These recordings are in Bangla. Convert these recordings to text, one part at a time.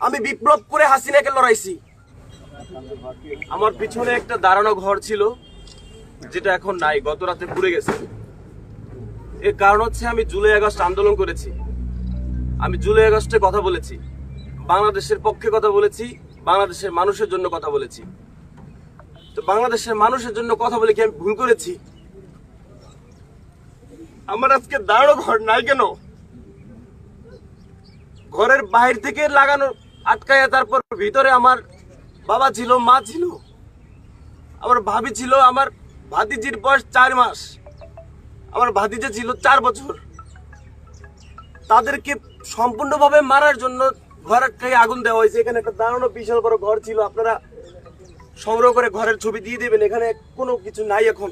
আমি বিপ্লব করে হাসিনাকে লড়াইছি। আমার পিছনে একটা দাঁড়ানো ঘর ছিল, যেটা এখন নাই গত রাতে পুড়ে গেছে। এর কারণ হচ্ছে আমি জুলাই আগস্ট আন্দোলন করেছি। আমি জুলাই আগস্টে কথা বলেছি। বাংলাদেশের পক্ষে কথা বলেছি, বাংলাদেশের মানুষের জন্য কথা বলেছি। তো বাংলাদেশের মানুষের জন্য কথা বলে কি আমি ভুল করেছি? আমার আজকে দাঁড়ানো ঘর নাই কেন? ঘরের বাইরে থেকে লাগানো আটকায়া তারপর ভিতরে আমার বাবা ছিল, মা ছিল। আমার ভাবি ছিল, আমার ভাতিজির বয়স চার মাস। আমার ভাতিজা ছিল চার বছর। তাদেরকে সম্পূর্ণভাবে মারার জন্য ঘর আটকাই আগুন দেওয়া হয়েছে। এখানে একটা দাঁড়ানো বিশাল বড় ঘর ছিল। আপনারা সংগ্রহ করে ঘরের ছবি দিয়ে দেবেন। এখানে কোনো কিছু নাই এখন।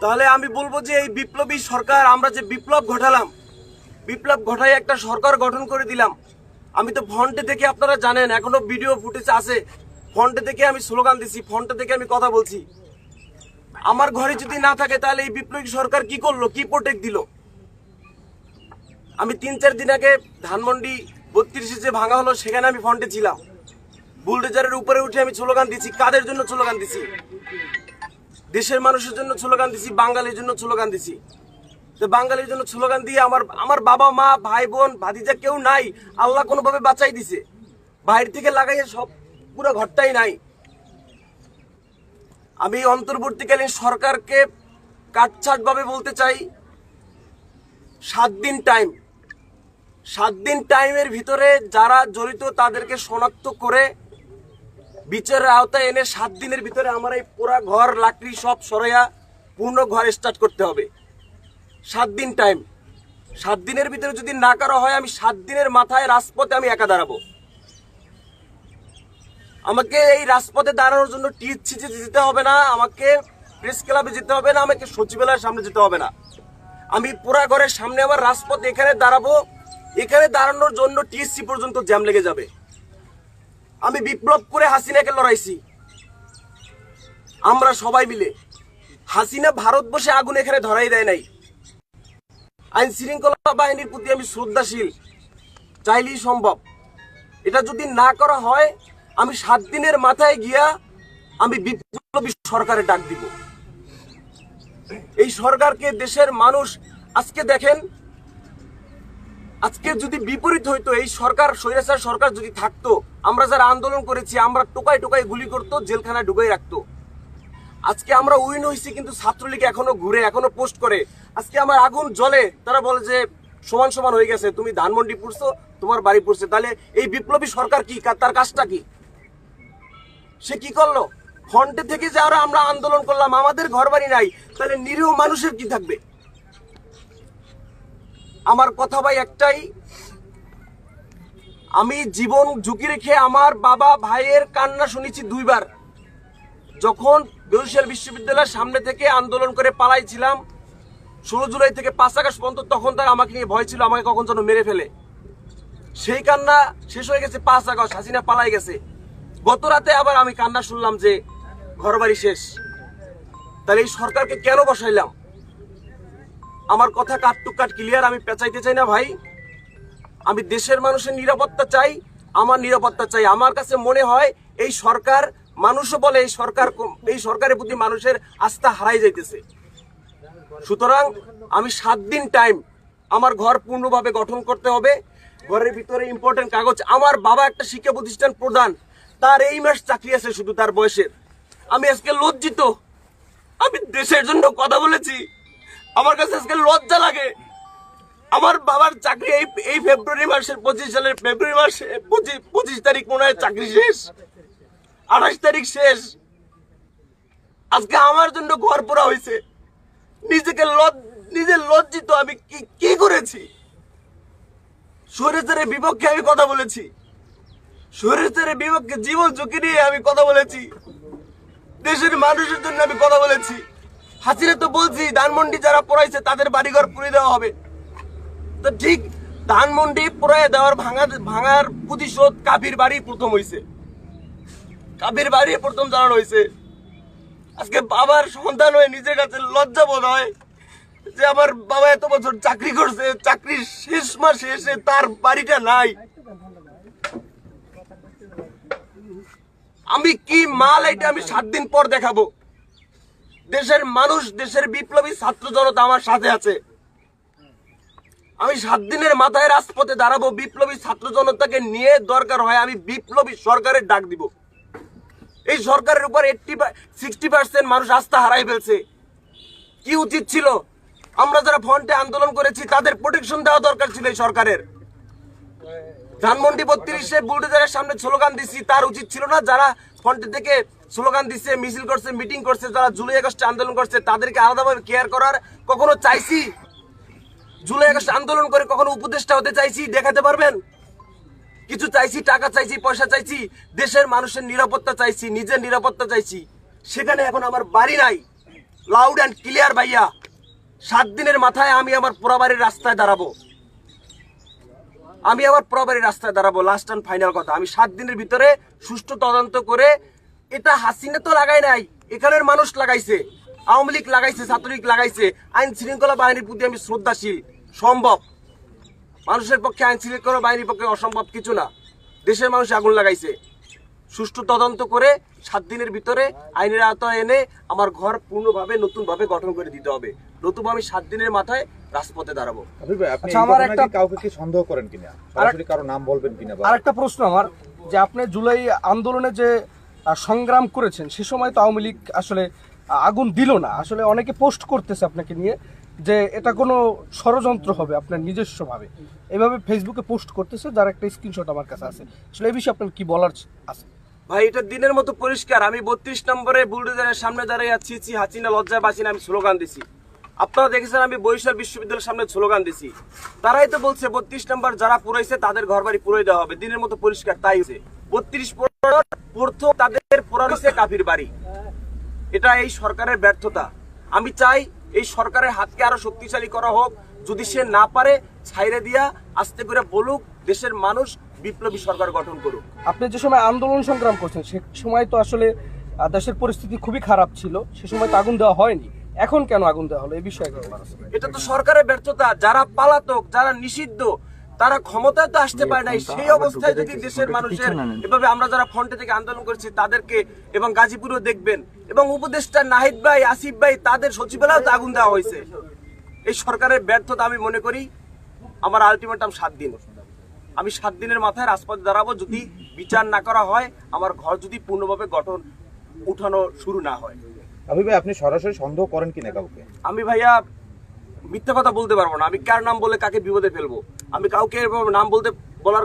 তাহলে আমি বলব যে এই বিপ্লবী সরকার, আমরা যে বিপ্লব ঘটালাম, বিপ্লব ঘটাই একটা সরকার গঠন করে দিলাম। আমি তো ফন্টে থেকে আপনারা জানেন, এখনও ভিডিও ফুটেজ আছে। ফন্টে থেকে আমি স্লোগান দিছি ফন্টে থেকে আমি কথা বলছি। আমার ঘরে যদি না থাকে, তাহলে এই বিপ্লবী সরকার কি করল? কি প্রোটেক্ট দিল? আমি তিন চার দিন আগে ধানমন্ডি বত্রিশে যে ভাঙা হলো, সেখানে আমি ফন্টে ছিলাম। বুলডোজারের উপরে উঠে আমি স্লোগান দিছি, কাদের জন্য স্লোগান দিছি? দেশের মানুষের জন্য স্লোগান দিছি, বাঙালির জন্য স্লোগান দিছি। তো বাঙালির জন্য স্লোগান দিয়ে আমার আমার বাবা, মা, ভাই, বোন, ভাতিজা কেউ নাই, আল্লাহ কোনোভাবে বাঁচাই দিছে। বাইরে থেকে লাগাইয়ে সব, পুরো ঘরটাই নাই। আমি অন্তর্বর্তীকালীন সরকারকে কাটছাট ভাবে বলতে চাই, সাত দিন টাইম সাত দিন টাইমের ভিতরে যারা জড়িত তাদেরকে শনাক্ত করে বিচারের আওতায় এনে সাত দিনের ভিতরে আমার এই পুরা ঘর, লাকড়ি সব সরাইয়া পূর্ণ ঘর স্টার্ট করতে হবে। সাত দিন টাইম সাত দিনের ভিতরে যদি না করা হয়, আমি সাত দিনের মাথায় রাজপথে আমি একা দাঁড়াবো। আমাকে এই রাজপথে দাঁড়ানোর জন্য টিএসসিতে যেতে হবে না, আমাকে প্রেস ক্লাবে যেতে হবে না, আমাকে সচিবালয়ের সামনে যেতে হবে না। আমি পুরা ঘরের সামনে আমার রাজপথ এখানে দাঁড়াবো, এখানে দাঁড়ানোর জন্য টিএসসি পর্যন্ত জ্যাম লেগে যাবে। আমি বিপ্লব করে হাসিনাকে লড়াইছি। আমরা সবাই মিলে। হাসিনা ভারতবর্ষে আগুন এখানে ধরাই দেয় নাই। আইন শৃঙ্খলা বাহিনীর প্রতি আমি শ্রদ্ধাশীল। চাইলেই সম্ভব। এটা যদি না করা হয়, আমি সাত দিনের মাথায় গিয়া আমি বিপ্লবী সরকারে ডাক দিব। এই সরকারকে দেশের মানুষ আজকে দেখেন, আজকে যদি বিপরীত হইতো, এই সরকার, স্বৈরাচার সরকার যদি থাকতো, আমরা যারা আন্দোলন করেছি, আমরা টোকাই টোকাই গুলি করতো, জেলখানায় ঢুকাই রাখতো। আজকে আমরা উইন হয়েছি কিন্তু ছাত্রলীগ এখনও ঘুরে, এখনও পোস্ট করে। আজকে আমার আগুন জ্বলে, তারা বলে যে সমান সমান হয়ে গেছে, তুমি ধানমন্ডি পড়ছো, তোমার বাড়ি পড়ছে। তাহলে এই বিপ্লবী সরকার কি? তার কাজটা কি? সে কি করল? ফ্রন্টে থেকে যারা আমরা আন্দোলন করলাম, আমাদের ঘর বাড়ি নাই, তাহলে নিরীহ মানুষের কি থাকবে? আমার কথা ভাই একটাই, আমি জীবন ঝুঁকি রেখে আমার বাবা ভাইয়ের কান্না শুনেছি দুইবার। যখন বরিশাল বিশ্ববিদ্যালয়ের সামনে থেকে আন্দোলন করে পালাইছিলাম, ষোলো জুলাই থেকে পাঁচ আগস্ট পর্যন্ত তখন তার আমাকে নিয়ে ভয় ছিল, আমাকে কখন যেন মেরে ফেলে। সেই কান্না শেষ হয়ে গেছে পাঁচ আগস্ট, হাসিনা পালাই গেছে। গত রাতে আবার আমি কান্না শুনলাম যে ঘরবাড়ি শেষ। তাহলে এই সরকারকে কেন বসাইলাম? আমার কথা কাট টু কাট ক্লিয়ার আমি পেঁচাইতে চাই না ভাই। আমি দেশের মানুষের নিরাপত্তা চাই, আমার নিরাপত্তা চাই। আমার কাছে মনে হয় এই সরকার মানুষও বলে এই সরকার এই সরকারের প্রতি মানুষের আস্থা হারাই যাইতেছে। সুতরাং আমি সাত দিন টাইম আমার ঘর পূর্ণভাবে গঠন করতে হবে। ঘরের ভিতরে ইম্পর্টেন্ট কাগজ। আমার বাবা একটা শিক্ষা প্রতিষ্ঠান প্রধান। তার এই মাস চাকরি আছে শুধু তার বয়সের। আমি আজকে লজ্জিত। আমি দেশের জন্য কথা বলেছি। আমার কাছে আজকে লজ্জা লাগে। আমার বাবার চাকরি এই এই ফেব্রুয়ারি মাসের পঁচিশ সালের ফেব্রুয়ারি মাসে পঁচিশ পঁচিশ তারিখ মনে হয় চাকরি শেষ। আঠাশ তারিখ শেষ। আজকে আমার জন্য ঘর পোড়া হয়েছে। নিজেকে লজ- নিজে লজ্জিত আমি কি কি করেছি? সুরেশের বিপক্ষে আমি কথা বলেছি। সুরেশের বিপক্ষে জীবন ঝুঁকি নিয়ে আমি কথা বলেছি। দেশের মানুষের জন্য আমি কথা বলেছি। হাসিনা তো বলছি, ধানমন্ডি যারা পড়াইছে, তাদের বাড়িঘর পুড়ে দেওয়া হবে। তো ঠিক ধানমন্ডি পুরাই দেওয়ার ভাঙা ভাঙার প্রতিশোধ কাবির বাড়ি প্রথম হইছে। তাদের বাড়ি প্রথম জানানো হয়েছে। আজকে বাবার সন্তান হয়ে নিজের কাছে লজ্জা বোধ হয় যে আমার বাবা এত বছর চাকরি করছে চাকরির শেষ মাসে এসে তার বাড়িটা নাই। আমি কি মাল এটা আমি সাত দিন পর দেখাবো? দেশের মানুষ, দেশের বিপ্লবী ছাত্র জনতা আমার সাথে আছে। আমি সাত দিনের মাথায় রাজপথে দাঁড়াবো, বিপ্লবী ছাত্র জনতাকে নিয়ে দরকার হয়, আমি বিপ্লবী সরকারের ডাক দিব। এই সরকারের উপর এইটটি সিক্সটি পার্সেন্ট মানুষ আস্থা হারাই ফেলছে। কি উচিত ছিল? আমরা যারা ফ্রন্টে আন্দোলন করেছি, তাদের প্রোটেকশন দেওয়া দরকার ছিল এই সরকারের। ধানমন্ডি বত্রিশে বুলডোজারের সামনে স্লোগান দিছি, তার উচিত ছিল না যারা ফ্রন্টে থেকে স্লোগান দিচ্ছে মিছিল করছে মিটিং করছে, যারা জুলাই আগস্টে আন্দোলন করছে, তাদেরকে আলাদাভাবে কেয়ার করার কখনো চাইছি? জুলাই আগস্ট আন্দোলন করে কখনো উপদেষ্টা হতে চাইছি? দেখাতে পারবেন? কিছু চাইছি, টাকা চাইছি, পয়সা চাইছি, দেশের মানুষের নিরাপত্তা চাইছি, নিজের নিরাপত্তা চাইছি। সেখানে এখন আমার বাড়ি নাই। লাউড অ্যান্ড ক্লিয়ার ভাইয়া। সাত দিনের মাথায় আমি আমার পোড়াবাড়ির রাস্তায় দাঁড়াবো। আমি আমার প্রবারের রাস্তায় দাঁড়াবো লাস্ট অ্যান্ড ফাইনাল কথা। আমি সাত দিনের ভিতরে সুষ্ঠু তদন্ত করে, এটা হাসিনা তো লাগাই নাই, এখানের মানুষ লাগাইছে, আওয়ামী লীগ লাগাইছে, ছাত্রলীগ লাগাইছে, আইন শৃঙ্খলা বাহিনীর প্রতি আমি শ্রদ্ধাশীল, সম্ভব। মানুষের পক্ষে আইন শৃঙ্খলা বাহিনীর পক্ষে অসম্ভব কিছু না। দেশের মানুষ আগুন লাগাইছে। সুষ্ঠু তদন্ত করে সাত দিনের ভিতরে আইনের আওতায় এনে আমার ঘর পূর্ণভাবে নতুনভাবে গঠন করে দিতে হবে। নতুবা আমি সাত দিনের মাথায় রাজপথে দাঁড়াবো। আচ্ছা, এই আমার একটা- কাউকে কি সন্দেহ করেন কিনা? সরাসরি কারও নাম বলবেন কিনা বা আর একটা প্রশ্ন আমার যে আপনি জুলাই আন্দোলনে যে আহ, সংগ্রাম করেছেন সে সময় তো আওয়ামী লীগ আসলে আগুন দিল না। আসলে অনেকে পোস্ট করতেছে আপনাকে নিয়ে। যে এটা কোনো ষড়যন্ত্র হবে আপনার নিজস্বভাবে। এভাবে ফেসবুকে পোস্ট করতেছে, যার একটা স্ক্রিনশট আমার কাছে আছে। আসলে এই বিষয়ে আপনার কি বলার আছে? ভাই, এটা দিনের মতো পরিষ্কার। আমি বত্রিশ নম্বরে বুলডোজারের সামনে দাঁড়িয়ে আছি, ছি, হাসিনা লজ্জায় বাসিনা আমি স্লোগান দিছি। আপনারা দেখেছেন আমি বরিশাল বিশ্ববিদ্যালয়ের সামনে স্লোগান দিছি। তারাই তো বলছে, বত্রিশ নম্বর যারা পুরাইছে, তাদের ঘর বাড়ি পুরাই দেওয়া হবে। দিনের মতো পরিষ্কার, তাই হয়েছে। বত্রিশ প্রথম তাদের পুরা কাফির বাড়ি। এটা এই সরকারের ব্যর্থতা। আমি চাই এই সরকারের হাতকে আরও শক্তিশালী করা হোক। যদি সে না পারে ছাইরে দিয়া আস্তে করে বলুক দেশের মানুষ বিপ্লবী সরকার গঠন করুক। আপনি যে সময় আন্দোলন সংগ্রাম করছেন সে সময় তো আসলে দেশের পরিস্থিতি খুবই খারাপ ছিল। সে সময় তো আগুন দেওয়া হয়নি। এখন কেন আগুন দেওয়া হলো? এই বিষয়ে? এটা তো সরকারের ব্যর্থতা। যারা পালাতক যারা নিষিদ্ধ তারা ক্ষমতায় তো আসতে পারে নাই। সেই অবস্থায় যদি দেশের মানুষের এভাবে আমরা যারা ফ্রন্টে থেকে আন্দোলন করছি তাদেরকে এবং গাজীপুরেও দেখবেন এবং উপদেষ্টা নাহিদ ভাই আসিফ ভাই তাদের সচিবালয়েও তো আগুন দেওয়া হয়েছে। এই সরকারের ব্যর্থতা আমি মনে করি আমার আলটিমেটাম সাত দিন। আমি সাত দিনের মাথায় রাজপথে দাঁড়াবো যদি বিচার না করা হয় আমার ঘর যদি পূর্ণভাবে গঠন উঠানো শুরু না হয়। হাবিব ভাই আপনি সরাসরি সন্দেহ করেন কিনা কাউকে? আমি ভাইয়া মিথ্যা কথা বলতে পারব না। আমি কার নাম বলে কাকে বিপদে ফেলব? আমি কাউকে নাম বলতে বলার